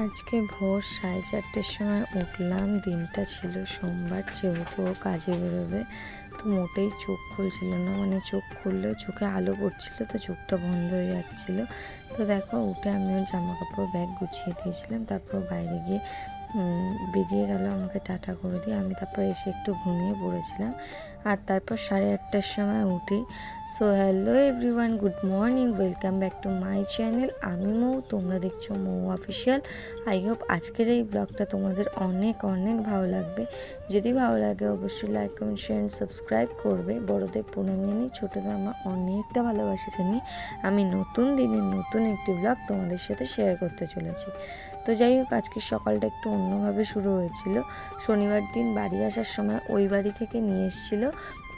আজকে ভোর সাড়ে চারটের সময় উঠলাম, দিনটা ছিল সোমবার, যেহেতু কাজে বেরোবে, তো মোটেই চোখ খুলছিল না। মানে চোখ খুললেও চোখে আলো পড়ছিল, তো চোখটা বন্ধ হয়ে যাচ্ছিল। তো দেখো, উঠে আমি ওর জামা কাপড় ব্যাগ গুছিয়ে দিয়েছিলাম, তারপর বাইরে গিয়ে বেরিয়ে গেল, আমাকে টাটা করে দিয়ে আমি তারপর এসে একটু ঘুমিয়ে পড়েছিলাম। আর তারপর সাড়ে আটটার সময় উঠি। So hello everyone good morning welcome back to my channel আমি মৌ, তোমরা দেখছ মৌ অফিসিয়াল আই হোপ আজকের এই ব্লগটা তোমাদের অনেক অনেক ভালো লাগবে। যদি ভালো লাগে, অবশ্যই লাইক কমেন্ট শেয়ার সাবস্ক্রাইব করবে। বড়দের প্রণাম জানি ছোটোদের আমার অনেকটা ভালোবাসা জানি আমি নতুন দিনের নতুন একটি ব্লগ তোমাদের সাথে শেয়ার করতে চলেছি। তো যাই হোক, আজকে সকালটা একটু অন্যভাবে শুরু হয়েছিল। শনিবার দিন বাড়ি আসার সময় ওই বাড়ি থেকে নিয়ে এসেছিল।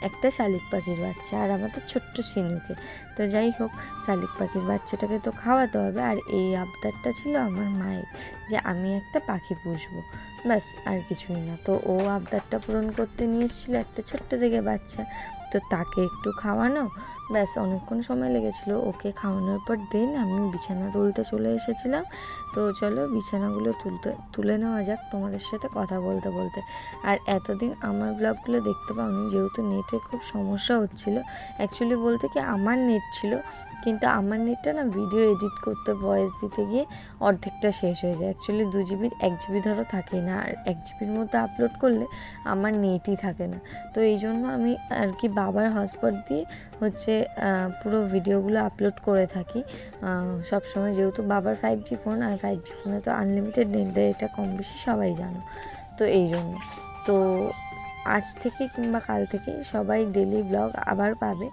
একটা শালিক পাখির বাচ্চা আর আমাদের ছোট্ট সিনুকে। তো যাই হোক, শালিক পাখির বাচ্চাটাকে তো খাওয়াতে হবে। আর এই আবদারটা ছিল আমার মায়ের, যে আমি একটা পাখি পুষবো। ব্যাস, আর কিছুই না। তো ও আবদারটা পূরণ করতে নিয়ে এসেছিল একটা ছোট্ট থেকে বাচ্চা। তো তাকে একটু খাওয়ানো। ব্যাস, অনেকক্ষণ সময় লেগেছিল ওকে খাওয়ানোর পর দেন আমি বিছানা তুলতে চলে এসেছিলাম। তো চলো বিছানাগুলো তুলতে, তুলে নেওয়া যাক তোমাদের সাথে কথা বলতে বলতে। আর এতদিন আমার ব্লগগুলো দেখতে পাওনি, যেহেতু নেটে খুব সমস্যা হচ্ছিল। অ্যাকচুয়ালি বলতে কি আমার নেট ছিল কিন্তু আমার নেটটা না ভিডিও এডিট করতে ভয়েস দিতে গিয়ে অর্ধেকটা শেষ হয়ে যায়। অ্যাকচুয়ালি দু জিবির এক জিবি ধরো থাকে না, আর এক জিবির মধ্যে আপলোড করলে আমার নেটই থাকে না। তো এই জন্য আমি আর কি বাবার হটস্পট দিয়ে হচ্ছে পুরো ভিডিওগুলো আপলোড করে থাকি। সব সময় যেহেতু বাবার ফাইভ জি ফোন আর ফাইভ জি ফোনে তো আনলিমিটেড নেট দেয়, এটা কম বেশি সবাই জানো। তো এই জন্য। তো আজ থেকে কিংবা কাল থেকে সবাই ডেলি ব্লগ আবার পাবে।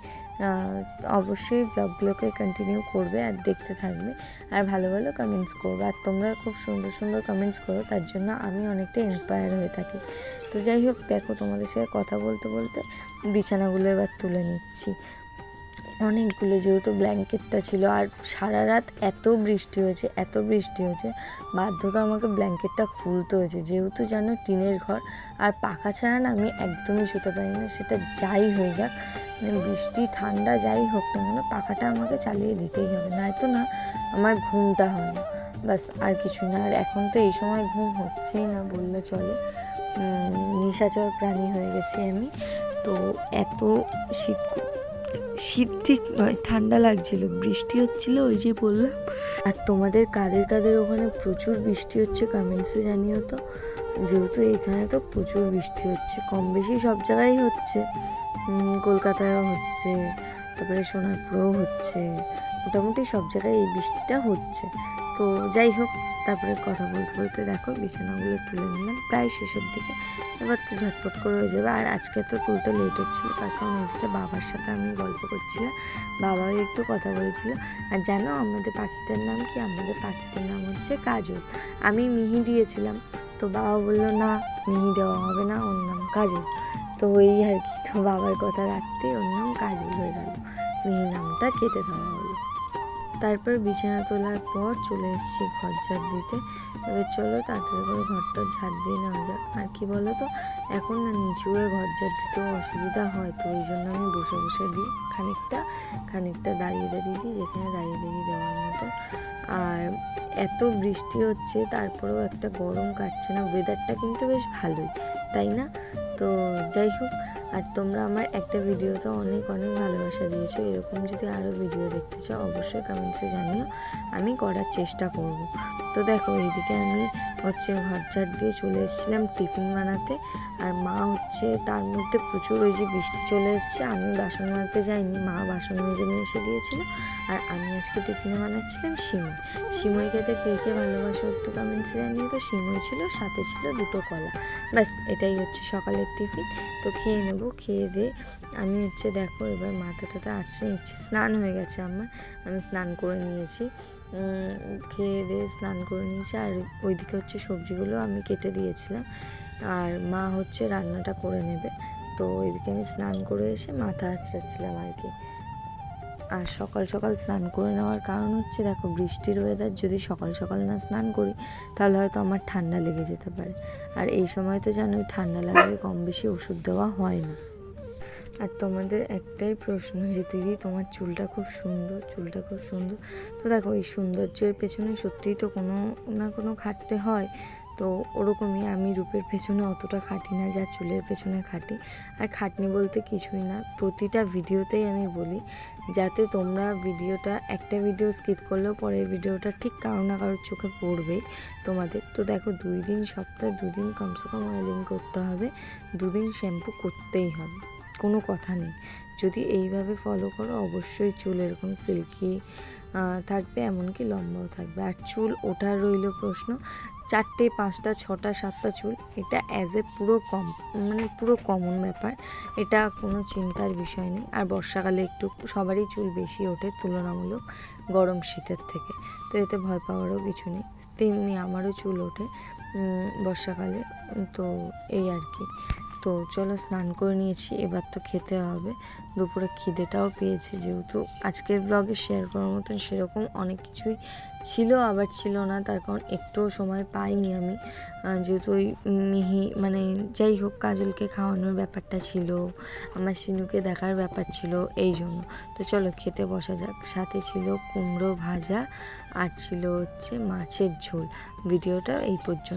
অবশ্যই ব্লগগুলোকে কন্টিনিউ করবে আর দেখতে থাকবে। আর ভালো ভালো কমেন্টস করবে। আর তোমরা খুব সুন্দর সুন্দর কমেন্টস করো, তার জন্য আমি অনেকটা ইন্সপায়ার হয়ে থাকি। তো যাই হোক, দেখো তোমাদের সাথে কথা বলতে বলতে বিছানাগুলো এবার তুলে নিচ্ছি। অনেকগুলো যেহেতু ব্ল্যাঙ্কেটটা ছিল, আর সারা রাত এত বৃষ্টি হয়েছে, এত বৃষ্টি হয়েছে, বাধ্যতা আমাকে ব্ল্যাঙ্কেটটা খুলতে হয়েছে। যেহেতু জানো টিনের ঘর, আর পাখা ছাড়া না আমি একদমই শুতে পারি না, সেটা যাই হয়ে যাক। বৃষ্টি, ঠান্ডা যাই হোক না কেন, পাখাটা আমাকে চালিয়ে দিতেই হবে। নয়তো না আমার ঘুমটা হয় না। বাস আর কিছু না। আর এখন তো এই সময় ঘুম হচ্ছেই না বললে চলে। নিশাচর প্রাণী হয়ে গেছি আমি। তো এত শীত শীত ঠিক নয়, ঠান্ডা লাগছিল। বৃষ্টি হচ্ছিল, ওই যে বললাম। আর তোমাদের কাদের কাদের ওখানে প্রচুর বৃষ্টি হচ্ছে কমেন্টসে জানিও তো। যেহেতু এখানে তো প্রচুর বৃষ্টি হচ্ছে, কম বেশি সব জায়গায় হচ্ছে। কলকাতায়ও হচ্ছে, তারপরে সোনারপুরেও হচ্ছে, মোটামুটি সব জায়গায় এই বৃষ্টিটা হচ্ছে। তো যাই হোক, তারপরে কথা বলতে বলতে দেখো, বিছানাগুলো তুলে নিলাম, প্রায় শেষের দিকে। এবার তো ঝটপট করে হয়ে যাবে, আর আজকে তো তুলতে লেট হচ্ছিল, তার কারণ ওদিকে বাবার সাথে আমি গল্প করছিলাম, বাবাও একটু কথা বলেছিল। আর জানো, আমাদের পাখিটার নাম কি? আমাদের পাখিটার নাম হচ্ছে কাজল। আমি মিহি দিয়েছিলাম। তো বাবা বলল, না মিহি দেওয়া হবে না, ওর নাম কাজল। তো ওই আর কি, তো বাবার কথা রাখতে ওর নাম কাজল হয়ে গেল। মিহি নামটা কেটে দেওয়া হলো। তারপর বিছানা তোলার পর চলে এসেছি ঘর ঝাড় দিতে। এবার চলো তাড়াতাড়ি করে ঘরটা ঝাড় দিয়ে নেওয়া যাক। আর কি বলো তো এখন না নিচু হয়ে ঘর ঝাড় দিতেও অসুবিধা হয়, তো ওই জন্য আমি বসে বসে দিই। খানিকটা খানিকটা দাঁড়িয়ে দাঁড়িয়ে দিই, যেখানে দাঁড়িয়ে দাঁড়িয়ে দেওয়ার মতো। আর এত বৃষ্টি হচ্ছে, তারপরেও একটা গরম কাটছে না ওয়েদারটা কিন্তু বেশ ভালোই, তাই না? তো যাই হোক আর তোমরা আমার একটা ভিডিওতে অনেক অনেক ভালোবাসা দিয়েছ। এরকম যদি আরও ভিডিও দেখতে চাও, অবশ্যই কমেন্টসে জানিও। আমি করার চেষ্টা করব। তো দেখো, এইদিকে আমি হচ্ছে ঘর ঝাড় দিয়ে চলে এসেছিলাম টিফিন বানাতে। আর মা হচ্ছে তার মধ্যে প্রচুর ওই যে বৃষ্টি চলে এসছে। আমি বাসন মাজতে যাইনি, মা বাসন মেজে নিয়ে এসে দিয়েছিল। আর আমি আজকে টিফিনে বানাচ্ছিলাম সিমই সিমই খেতে কে কে ভালোবাসো একটু কমেন্টসে জানিয়ে তো। সিমই ছিল, সাথে ছিল দুটো কলা। ব্যাস, এটাই হচ্ছে সকালের টিফিন। তো খেয়ে নেব। খেয়ে দিয়ে আমি হচ্ছে দেখো এবার মাথাটাতে আছড়ে নিচ্ছি, স্নান হয়ে গেছে আমার। আমি স্নান করে নিয়েছি। খেয়ে দিয়ে স্নান করে নিয়েছি। আর ওইদিকে হচ্ছে সবজিগুলো আমি কেটে দিয়েছিলাম। আর মা হচ্ছে রান্নাটা করে নেবে। তো ওইদিকে আমি স্নান করে এসে মাথা আঁচড়াচ্ছিলাম আর কি। আর সকাল সকাল স্নান করে নেওয়ার কারণ হচ্ছে, দেখো বৃষ্টির ওয়েদার যদি সকাল সকাল না স্নান করি, তাহলে হয়তো আমার ঠান্ডা লেগে যেতে পারে। আর এই সময় তো জানোই ঠান্ডা লাগলে কম বেশি ওষুধ দেওয়া হয় না। আর তোমাদের একটাই প্রশ্ন যে, দিদি, তোমার চুলটা খুব সুন্দর, চুলটা খুব সুন্দর। তো দেখো, এই সৌন্দর্যের পেছনে সত্যিই তো কোনো না কোনো খাটতে হয়। তো ওরকমই আমি রূপের পেছনে অতটা খাটি না, যা চুলের পেছনে খাটি। আর খাটনি বলতে কিছুই না, প্রতিটা ভিডিওতেই আমি বলি, যাতে তোমরা ভিডিওটা একটা ভিডিও স্কিপ করলেও পরের ভিডিওটা ঠিক কারও না কারোর চোখে পড়বে তোমাদের। তো দেখো, দুই দিন সপ্তাহে দুদিন কমসে কম অয়েলিং করতে হবে দুদিন শ্যাম্পু করতেই হবে, কোনো কথা নেই। যদি এইভাবে ফলো করো, অবশ্যই চুল এরকম সিল্কি থাকবে, এমনকি লম্বাও থাকবে। আর চুল, ওঠার রইল প্রশ্ন, চারটে, পাঁচটা, ছটা, সাতটা চুল, এটা অ্যাজ এ পুরো কম মানে পুরো কমন ব্যাপার। এটা কোনো চিন্তার বিষয় নেই। আর বর্ষাকালে একটু সবারই চুল বেশি ওঠে তুলনামূলক গরম শীতের থেকে। তো এতে ভয় পাওয়ারও কিছু নেই। তেমনি আমারও চুল ওঠে বর্ষাকালে। তো এই আর কি। তো চলো স্নান করে নিয়েছি, এবার তো খেতে হবে। দুপুরে খিদেটাও পেয়েছে যেহেতু আজকের ব্লগে শেয়ার করার মতন সেরকম অনেক কিছুই ছিল, আবার ছিল না। তার কারণ একটুও সময় পাইনি আমি। যেহেতু ওই মিহি মানে যাই হোক, কাজলকে খাওয়ানোর ব্যাপারটা ছিল, আমার সিনুকে দেখার ব্যাপার ছিল এই জন্য। তো চলো খেতে বসা যাক। সাথে ছিল কুমড়ো ভাজা আর ছিল হচ্ছে মাছের ঝোল। ভিডিওটা এই পর্যন্ত।